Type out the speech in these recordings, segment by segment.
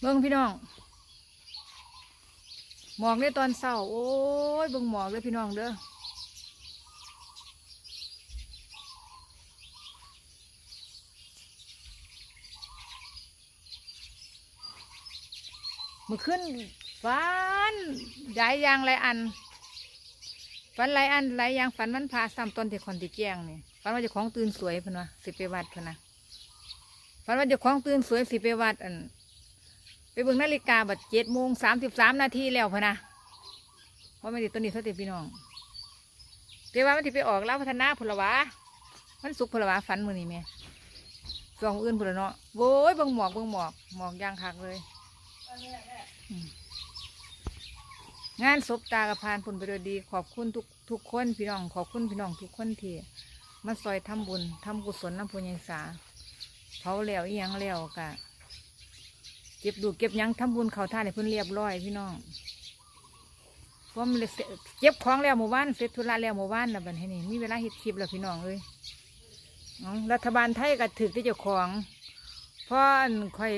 เบิ่งพี่น้อง หมอกในตอนเช้า โอ้ยเบิ่งหมอกเลยพี่น้องเด้อมื่อขึ้นฝันหลายอย่างหลายอันฝันหลายอันหลายอย่างฝันมันพาซ้ำต้นที่คนที่แจ้งนี่ฝันว่าจะของตื่นสวยพนว่าสิไปวัดพนนะฝันว่าจะของตื่นสวยสิไปวัดอัน ไปเบิ่งนาฬิกาบัดเจ็ดโมงสามสิบสามนาทีแล้วพะนะว่าไม่ติดตัวนี้เท่าติพี่น้องแต่ว่ามันติไปออกแล้วพัฒนาพลวะมันสุกพลวะฝันมือนี่แม่สองอื่นพลเนาะโว้ยเบิ่งหมอกเบิ่งหมอกหมอกย่างคักเลย งานศพตากระพานผลไปโดยดี ขอบคุณทุกทุกคนพี่น้อง ขอบคุณพี่น้องทุกคนที่มาซอยทำบุญทำกุศลน้ำพุญยสาเผาแล้วอีหยังแล้วกะ ก็บดูเก็บยังทำบุญเขาท่านให้เพิ่นเรียบร้อยพี่น้องพราะมันเลยเสร็จเก็บของแล้วหมู่บ้านเสร็จธุระแล้วหมู่บ้านแล้วบัดนี้นี่มีเวลาเฮ็ดคลิปแล้วพี่น้องเอ้ยรัฐบาลไทยก็ถึกที่เจ้าของเพราะอันค่อย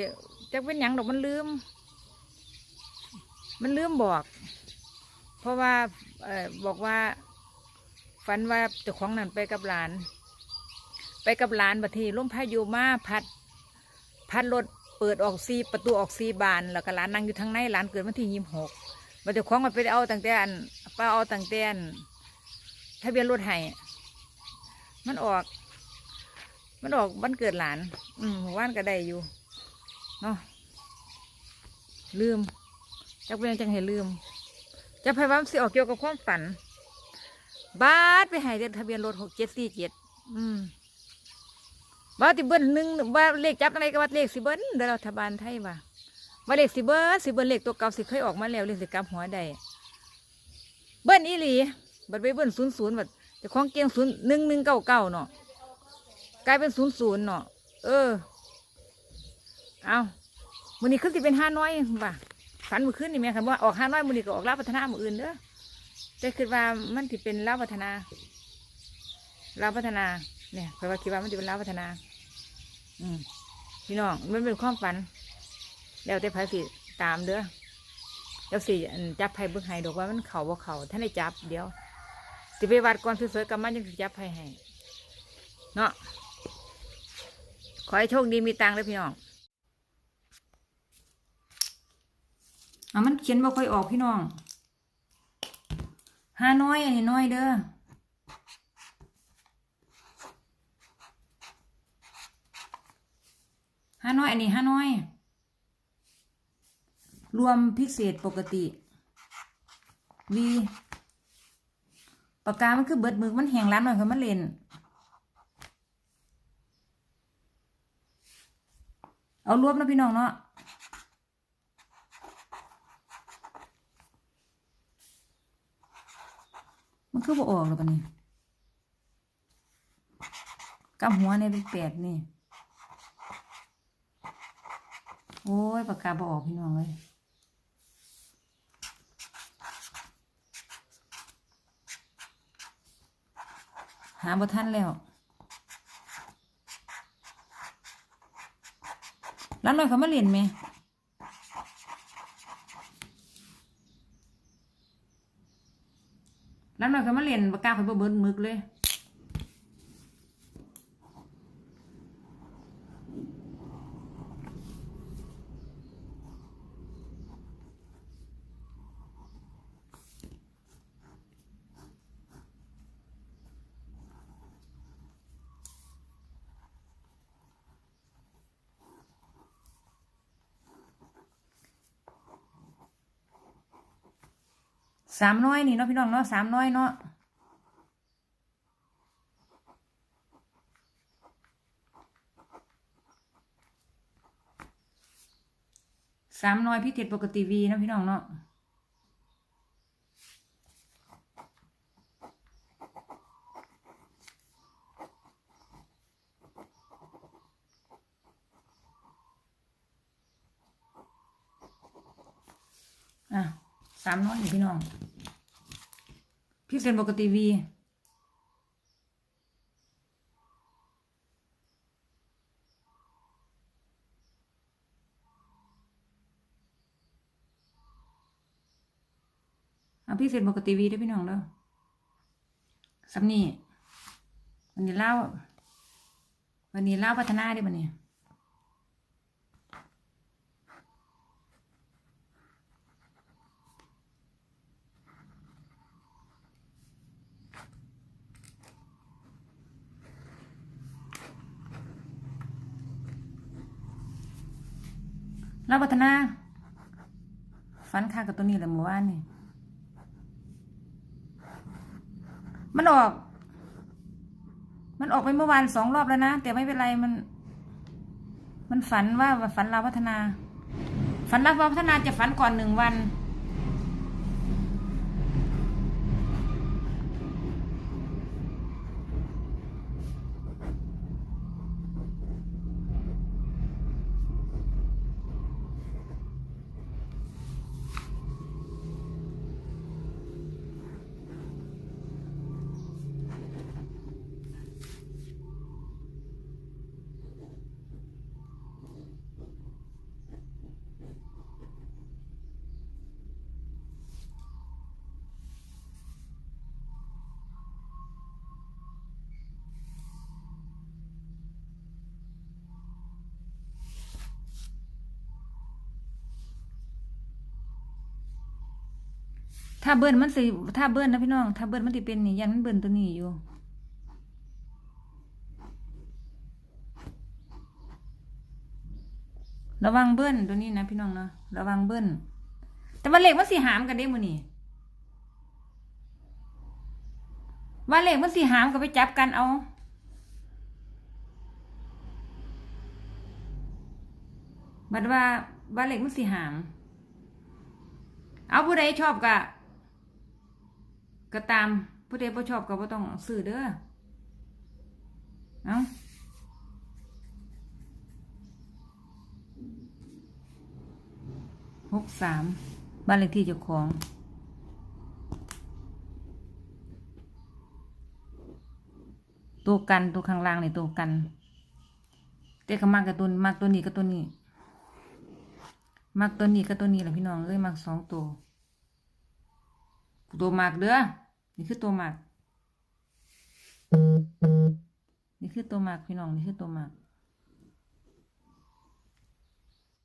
จักเป็นยังดอกมันลืม มันลืมบอก เพราะว่าเออบอกว่าฝันว่าเจ้าของนั่นไปกับหลาน ไปกับหลานบัดทีลมพายุมาพัด พัดรถ เปิดออกซีประตูออกซีบาน แล้วก็หลานนั่งอยู่ทางในหลานเกิดวันที่ยี่สิบหกมันจะคล้องมันไปเอาตั้งแต่อันป้าเอาตั้งแต่อันทะเบียนรถให้มันออก มันออกวันเกิดหลาน อืมว่านก็ได้อยู่เนาะลืมจักเป็นจังเห็นลืมจะพยายามสิออกเกี่ยวกับความฝัน บาดไปให้ทะเบียนรถหกเจ็ดสี่เจ็ดอืม ว่าติเบิ้ลหนึ่งว่าเลขจับอะไรก็ว่าเลขสิเบิ้ลเดี๋ยวรัฐบาลไทยว่าว่าเลขสิเบิ้ลสิเบิ้ลเลขตัวเก่าสิเคยออกมาแล้วเลขสิกลับหัวใดเบิ้ลอีหลีบัดไปเบิ้ลศูนย์ศูนย์บัดแต่ของเกียงศูนย์หนึ่งหนึ่งเก้าเก้าเนาะกลายเป็นศูนย์ศูนย์เนาะเออ เอาวันนี้ขึ้นสิเป็นห้าน้อยว่ะฝันมือขึ้นนี่แม่คันว่าออกห้าน้อยมือนี้ก็ออกลาวพัฒนามืออื่นเด้อแต่คิดว่ามันที่เป็นลาวพัฒนาลาวพัฒนาเนี่ยเพราะว่าคิดว่ามันจะเป็นลาวพัฒนา อืมพี่น้องมันเป็นความฝัน แล้วแต่ไผสิตามเด้อแล้วสิอันจับไผเบิ่งให้ดอกว่ามันเข่าบ่เข่าท่านได้จับเดี๋ยวสิไปวัดก่อนสวยๆกับมันยังสิจับไผให้เนาะขอให้โชคดีมีตังค์เลยพี่น้องเอามันเขียนบ่ค่อยออกพี่น้องห้าน้อยอันนี้น้อยเด้อ ห้าน้อย อันนี้ห้าน้อย รวมพิเศษปกติวีปากกา มันคือเบิดมือมันแห้งร้านหน่อยค่ะมันเล่น เอารวมนะพี่น้องเนาะมันคือบ่ออกแล้วปะนี่กำหัวเนี่ยเป็นแปดนี่ โอ้ยปากกาบออกพี่น้องเลยหาบ่ทันแล้วร้านหน่อยเขามาเล่นไหมร้านหน่อยเขามาเล่นปากกาเขาเบิดมึกเลย สามน้อยนี่เนาะพี่น้องเนาะสามน้อยเนาะสามน้อยพิเศษปกติวีนะพี่น้องเนาะอะสามน้อยนี่พี่น้อง พี่เฟรนบอกทีวี เอาพี่เฟรนบอกทีวีได้พี่น้องแล้วสำนี่วันนี้เล่าวันนี้เล่าพัฒนาได้ปะเนี่ย เล่าพัฒนาฟันค่ากับตัวนี้แหละเมื่อวานนี่มันออก มันออกไปเมื่อวานสองรอบแล้วนะ แต่ไม่เป็นไรมัน มันฝันว่าฝันเราพัฒนา ฝันเราวพัฒนาจะฝันก่อนหนึ่งวัน ถ้าเบิ้ลมันสิถ้าเบิ้ลนะพี่น้อง ถ้าเบิ้ลมันสิเป็นนี่ยันมันเบิ้ลตัวนี้อยู่ระวังเบิ้ลตัวนี้นะพี่น้องเนาะระวังเบิ้ลแต่ว่าเหล็กมันสีหามกันเด้มือนี่ว่าเหล็กมันสีหามก็ไปจับกันเอาบัดว่าว่าเหล็กมันสีหาม เอาผู้ใดชอบก็ ก็ตามผู้ใดบ่ชอบก็บ่ต้องซื้อเด้อเอาหกสามบ้านเลขที่เจ้าของตัวกันตัวข้างล่างนี่ตัวกันแต่ก็มักกับตัวมักตัวนี้กับตัวนี้มักตัวนี้กับตัวนี้แหละพี่น้องเอ้ยมักสองตัว ตัวหมักเด้อ นี่คือตัวหมัก นี่คือตัวหมักพี่น้อง นี่คือตัวหมัก